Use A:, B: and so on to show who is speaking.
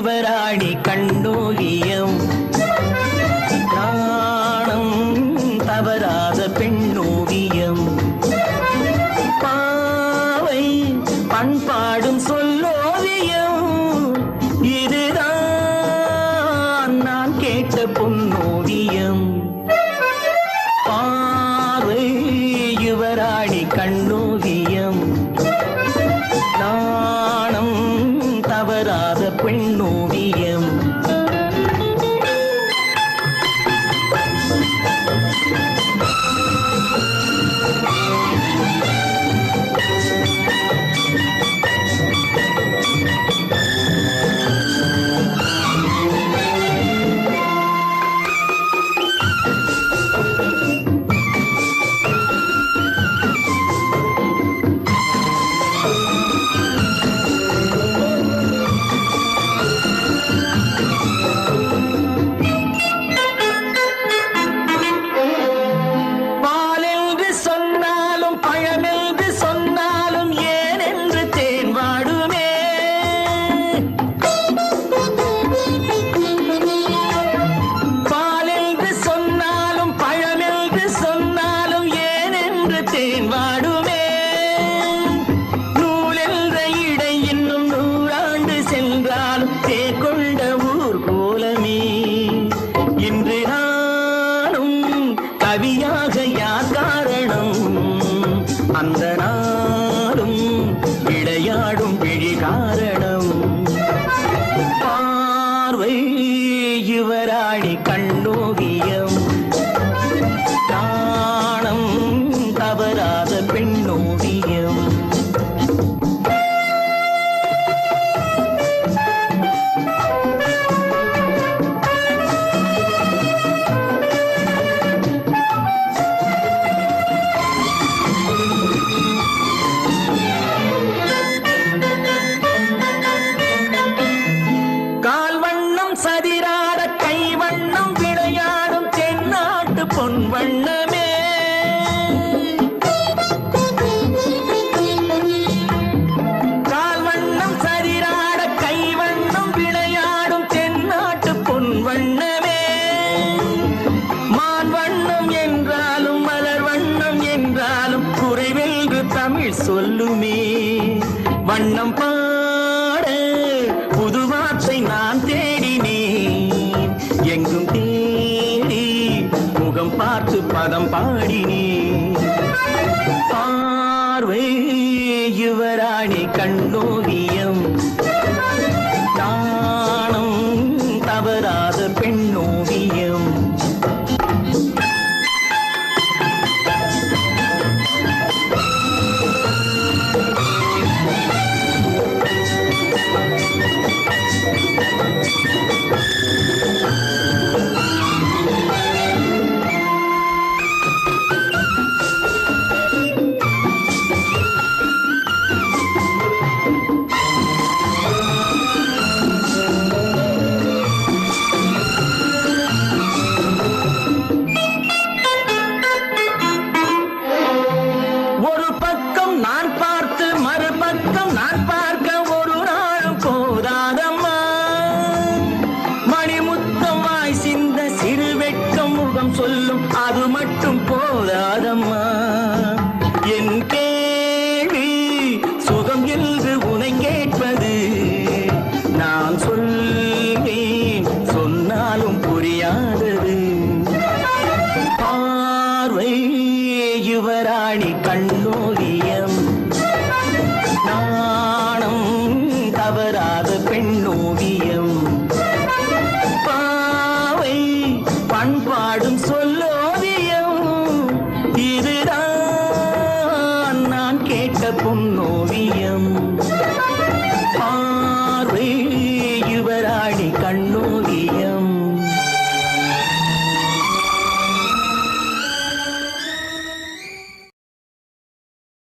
A: யுவராணி கண்ணோகியம் நாணம் தவறாத பெண்ணோவியம் பாவை பண்பாடும் சொல்லோவியம் இதுதான் நான் கேட்ட பொன்னோவியம் பாவை யுவராணி கண்ணோவியம் நான் சொல்லுமே. வண்ணம் பாட புதுவாற்றை நான் தேடினேன். எங்கும் தேடி முகம் பார்த்து பதம் பாடினேன். பார்வை யுவராணி கண்ணோவி தவறாத பெண்ணோவியம் பாவை பண்பாடும் சொல்லோவியம். இதுதான் நான் கேட்ட பொன்னோவியம். பார்வை யுவராணி கண்ணோவியம்.